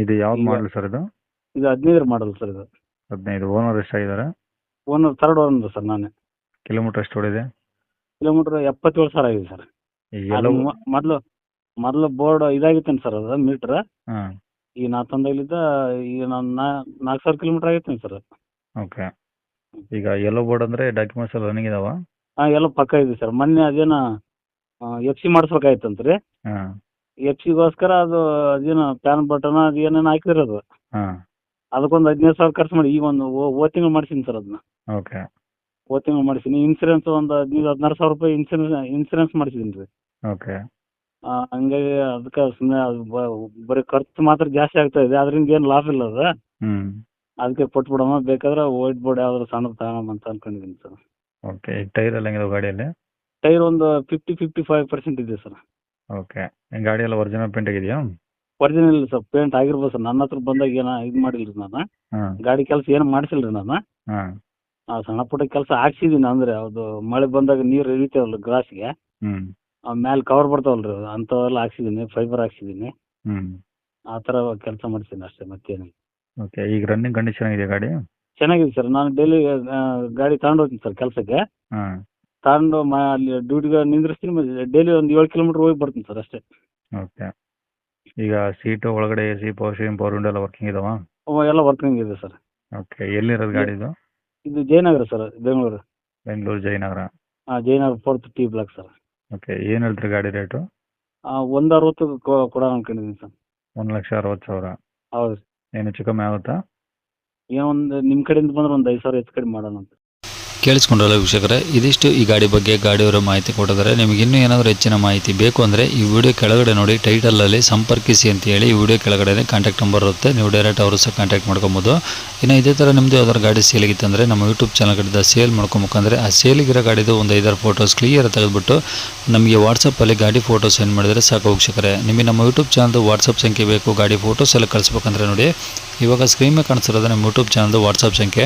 ಇದು ಯಾವ್ದು ಮಾಡಲ್ ಸರ್ ಇದು? ಇದು ಹದಿನೈದರ ಮಾಡಲ್ ಸರ್ ಇದು. ಹದಿನೈದು. ಓನರ್ ಎಷ್ಟಾಗಿದ್ದಾರೆ ಓನರ್ ಥರ್ಡ್ ಓನರ್ ಸರ್ ನಾನೇ. ಕಿಲೋಮೀಟರ್ ಎಷ್ಟು ಓಡಿದೆ? ಕಿಲೋಮೀಟರ್ ಎಪ್ಪತ್ತೇಳು ಸಾವಿರ ಆಗಿದೆ ಸರ್ ಈಗ ಮೊದಲು ಮೊದ್ಲು ಬೋರ್ಡ್ ಇದಾಗಿತ್ತೇನೆ ಸರ್ ಅದು ಮೀಟ್ರ್ ಹಾಂ. ಈಗ ನಾ ತಂದಾಗಲಿದ್ದ ಈಗ ನಾನು ನಾಲ್ಕು ಸಾವಿರ ಕಿಲೋಮೀಟರ್ ಆಗೈತೆ ಸರ್ ಓಕೆ. ಈಗ ಎಲ್ಲೋ ಬೋರ್ಡ್ ಅಂದರೆ ಡಾಕ್ಯುಮೆಂಟ್ಸ್ ಎಲ್ಲ ರನ್ನಿಂಗ್ ಇದಾವ? ಹಾಂ ಎಲ್ಲ ಪಕ್ಕ ಇದೆ ಸರ್ ಮೊನ್ನೆ ಅದೇನ ಎಫ್ ಸಿ ಮಾಡಿಸ್ಬೇಕಾಯ್ತಂತ ರೀ ಹಾಂ. ಎಫ್ ಸಿಗೋಸ್ಕರ ಅದು ಏನು ಪ್ಯಾನ್ ಬಟನ್ ಅದು ಏನೇನು ಹಾಕಿರೋದು. ಅದು ಅದಕ್ಕೊಂದು ಹದಿನೈದು ಸಾವಿರ ಖರ್ಚು ಮಾಡಿ ಈಗ ಒಂದು ಓ ತಿಂಗಳು ಮಾಡಿಸಿನಿ ಸರ್ ಅದನ್ನ ಓಕೆ. ಓ ತಿಂಗಳು ಮಾಡಿಸಿನಿ. ಇನ್ಸೂರೆನ್ಸ್ ಒಂದು ಹದಿನೈದು ಹದಿನಾರು ಸಾವಿರ ರೂಪಾಯಿ ಇನ್ಸೂರೆನ್ಸ್ ಇನ್ಸೂರೆನ್ಸ್ ಮಾಡಿಸಿದ್ದೀನಿ ರೀ ಓಕೆ. ಆ, ಹಂಗಾಗಿ ಅದಕ್ಕೆ ಸುಮ್ಮನೆ ಅದು ಬ- ಬರೀ ಖರ್ಚು ಮಾತ್ರ ಜಾಸ್ತಿ ಆಗ್ತಾ ಇದೆ. ಅದರಿಂದ ಏನು ಲಾಭ ಇಲ್ಲ ಅದು. ಹ್ಞೂ ಅದಕ್ಕೆ ಕೊಟ್ಬಿಡಮ್ಮ ಬೇಕಾದ್ರೆ ವೈಟ್ ಬೋರ್ಡ್ ಯಾವ್ದಾದ್ರು ಸಣ್ಣದು ತಗೊಳಮ್ಮ ಅಂತ ಅನ್ಕೊಂಡಿದ್ದೀನಿ ಸರ್. ಓಕೆ. ಈಗ ಟೈರ್ ಎಲ್ಲ ಗಾಡಿಯಲ್ಲಿ? ಟೈರ್ ಒಂದು ಫಿಫ್ಟಿ ಫಿಫ್ಟಿ ಫೈವ್ ಪರ್ಸೆಂಟ್ ಇದೆ ಸರ್. ಓಕೆ ಗಾಡಿ ಎಲ್ಲ ಒರಿಜಿನಲ್ ಪೇಂಟ್ ಆಗಿದೆಯಾ? ಒರಿಜಿನಲ್ ಸರ್ ಪೇಂಟ್ ಆಗಿರ್ಬೋದು ಸರ್ ನನ್ನ ಹತ್ರ ಬಂದಾಗ ಏನೋ ಇದು ಮಾಡಿಲ್ಲ ನಾನು. ಹಾಂ. ಗಾಡಿ ಕೆಲಸ ಏನು ಮಾಡಿಸಿಲ್ಲ ರೀ ನಾನು. ಹಾಂ. ಆ ಸಣ್ಣ ಪುಟ್ಟ ಕೆಲಸ ಹಾಕ್ಸಿದ್ದೀನಿ ಅಂದ್ರೆ ಅದು ಮಳೆ ಬಂದಾಗ ನೀರು ಇಳಿತಾವಲ್ಲ ಗ್ರಾಸ್ಗೆ. ಹ್ಞೂ ಮ್ಯಾಲೆ ಕವರ್ ಬರ್ತಾವಲ್ಲ ರೀ ಅಂಥವೆಲ್ಲ ಹಾಕ್ಸಿದ್ದೀನಿ ಫೈಬರ್ ಹಾಕ್ಸಿದ್ದೀನಿ ಹ್ಞೂ ಆ ಥರ ಕೆಲಸ ಮಾಡ್ತೀನಿ ಅಷ್ಟೇ ಮತ್ತೇನಿಲ್ಲ. ಓಕೆ ಈಗ ರನ್ನಿಂಗ್ ಕಂಡೀಷನ್ ಆಗಿದೆ ಗಾಡಿ? ಚೆನ್ನಾಗಿದೆ ಸರ್ ನಾನು ಡೈಲಿ ಗಾಡಿ ತಗೊಂಡು ಹೋಗ್ತೀನಿ ಸರ್ ಕೆಲಸಕ್ಕೆ. ಹಾಂ. ತಗೊಂಡು ಮ ಅಲ್ಲಿ ಡ್ಯೂಟಿಗೆ ನಿಂದ್ರಿಸ್ತೀನಿ ಡೈಲಿ ಒಂದು ಏಳು ಕಿಲೋಮೀಟರ್ ಹೋಗಿ ಬರ್ತೀನಿ ಸರ್ ಅಷ್ಟೇ. ಓಕೆ. ಈಗ ಸೀಟು ಒಳಗಡೆ A C power steering power window ಎಲ್ಲ ವರ್ಕಿಂಗ್ ಇದಾವಾ? ಅವ ಎಲ್ಲ ವರ್ಕಿಂಗ್ ಇದೆ ಸರ್. ಓಕೆ ಎಲ್ಲಿರೋದು ಗಾಡಿ ಇದು? ಇದು ಜಯನಗರ ಸರ್ ಬೆಂಗಳೂರು. ಬೆಂಗಳೂರು ಜಯನಗರ. ಹಾಂ Jayanagar fourth T block sir. Okay ಏನು ಹೇಳ್ತೀರಿ ಗಾಡಿ ರೇಟು? ಒಂದು ಅರವತ್ತು ಕೊಡ ಅನ್ಕೊಂಡಿದ್ದೀನಿ ಸರ್. ಒಂದು ಲಕ್ಷ ಅರವತ್ತು ಸಾವಿರ. ಹೌದು. ಏನು ಹೆಚ್ಚು ಕಮ್ಮಿ ಆಗುತ್ತಾ? ಏನೋ ಒಂದು ನಿಮ್ಮ ಕಡೆಯಿಂದ ಬಂದ್ರೆ ಒಂದು ಐದು ಸಾವಿರ ಹೆಚ್ಚು ಕಡಿಮೆ ಮಾಡೋಣ ಅಂತ. ಕೇಳಿಸ್ಕೊಂಡ್ರಲ್ಲ ವೀಕ್ಷಕರೇ? ಇದಿಷ್ಟು ಈ ಗಾಡಿ ಬಗ್ಗೆ ಗಾಡಿಯವರ ಮಾಹಿತಿ ಕೊಟ್ಟಿದ್ದಾರೆ. ನಿಮಗೆ ಇನ್ನೂ ಏನಾದರೂ ಹೆಚ್ಚಿನ ಮಾಹಿತಿ ಬೇಕು ಅಂದರೆ ಈ ವಿಡಿಯೋ ಕೆಳಗಡೆ ನೋಡಿ, ಟೈಟಲಲ್ಲಿ ಸಂಪರ್ಕಿಸಿ ಅಂತ ಹೇಳಿ ಈ ವಿಡಿಯೋ ಕೆಳಗಡೆ ಕಾಂಟ್ಯಾಕ್ಟ್ ನಂಬರ್ ಇರುತ್ತೆ. ನೀವು ಡೈರೆಕ್ಟ್ ಅವರು ಸಹ ಕಾಂಟ್ಯಾಕ್ಟ್ ಮಾಡ್ಕೊಬೋದು. ಇನ್ನು ಇದೇ ಥರ ನಿಮ್ಮದು ಯಾವ್ದಾದ್ರು ಗಾಡಿ ಸೇಲಿಗಿತ್ತು ಅಂದರೆ ನಮ್ಮ ಯೂಟ್ಯೂಬ್ ಚಾನಲ್ ಕಡೆಯಿಂದ ಸೇಲ್ ಮಾಡ್ಕೊಬೇಕಂದ್ರೆ ಆ ಸೇಲಿಗಿರೋ ಗಾಡಿದು ಒಂದು ಐದಾರು ಫೋಟೋಸ್ ಕ್ಲಿಯರ್ ತೆಗೆದುಬಿಟ್ಟು ನಮಗೆ ವಾಟ್ಸಪ್ಪಲ್ಲಿ ಗಾಡಿ ಫೋಟೋ ಸೆಂಡ್ ಮಾಡಿದರೆ ಸಾಕು ವೀಕ್ಷಕರೇ. ನಿಮಗೆ ನಮ್ಮ ಯೂಟ್ಯೂಬ್ ಚಾನಲ್ದು ವಾಟ್ಸಪ್ ಸಂಖ್ಯೆ ಬೇಕು, ಗಾಡಿ ಫೋಟೋಸ್ ಎಲ್ಲ ಕಳಿಸ್ಬೇಕಂದ್ರೆ ನೋಡಿ, ಇವಾಗ ಸ್ಕ್ರೀನ್ ಮೇಲೆ ಕಾಣಿಸ್ತಿರೋದು ನಮ್ಮ ಯೂಟ್ಯೂಬ್ ಚಾನಲ್ದು ವಾಟ್ಸಪ್ ಸಂಖ್ಯೆ.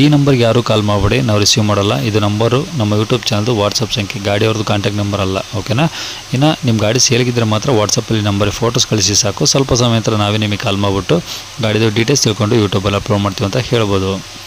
ಈ ನಂಬರ್ಗೆ ಯಾರೂ ಕಾಲ್ ಮಾಡಬೇಡಿ. ನಾವು ರಿಸೀವ್ ಮಾಡಲ್ಲ. ಇದು ನಂಬರು ನಮ್ಮ ಯೂಟ್ಯೂಬ್ ಚಾನಲ್ದು ವಾಟ್ಸಪ್ ಸಂಖ್ಯೆ. ಗಾಡಿಯವ್ರದ್ದು ಕಾಂಟ್ಯಾಕ್ಟ್ ನಂಬರ್ ಅಲ್ಲ. ಓಕೆನಾ ಇನ್ನು ನಿಮ್ಮ ಗಾಡಿ ಸೇಲ್ಗಿದ್ರೆ ಮಾತ್ರ ವಾಟ್ಸಪ್ಪಲ್ಲಿ ನಂಬರ್ ಫೋಟೋಸ್ ಕಳಿಸಿ ಸಾಕು. ಸ್ವಲ್ಪ ಸಮಯ ನಂತರ ನಾವೇ ನಿಮಗೆ ಕಾಲ್ ಮಾಡಿಬಿಟ್ಟು ಗಾಡಿದು ಡೀಟೇಲ್ಸ್ ತಿಳ್ಕೊಂಡು ಯೂಟ್ಯೂಬಲ್ಲಿ ಅಪ್ಲೋಡ್ ಮಾಡ್ತೀವಿ ಅಂತ ಹೇಳ್ಬೋದು.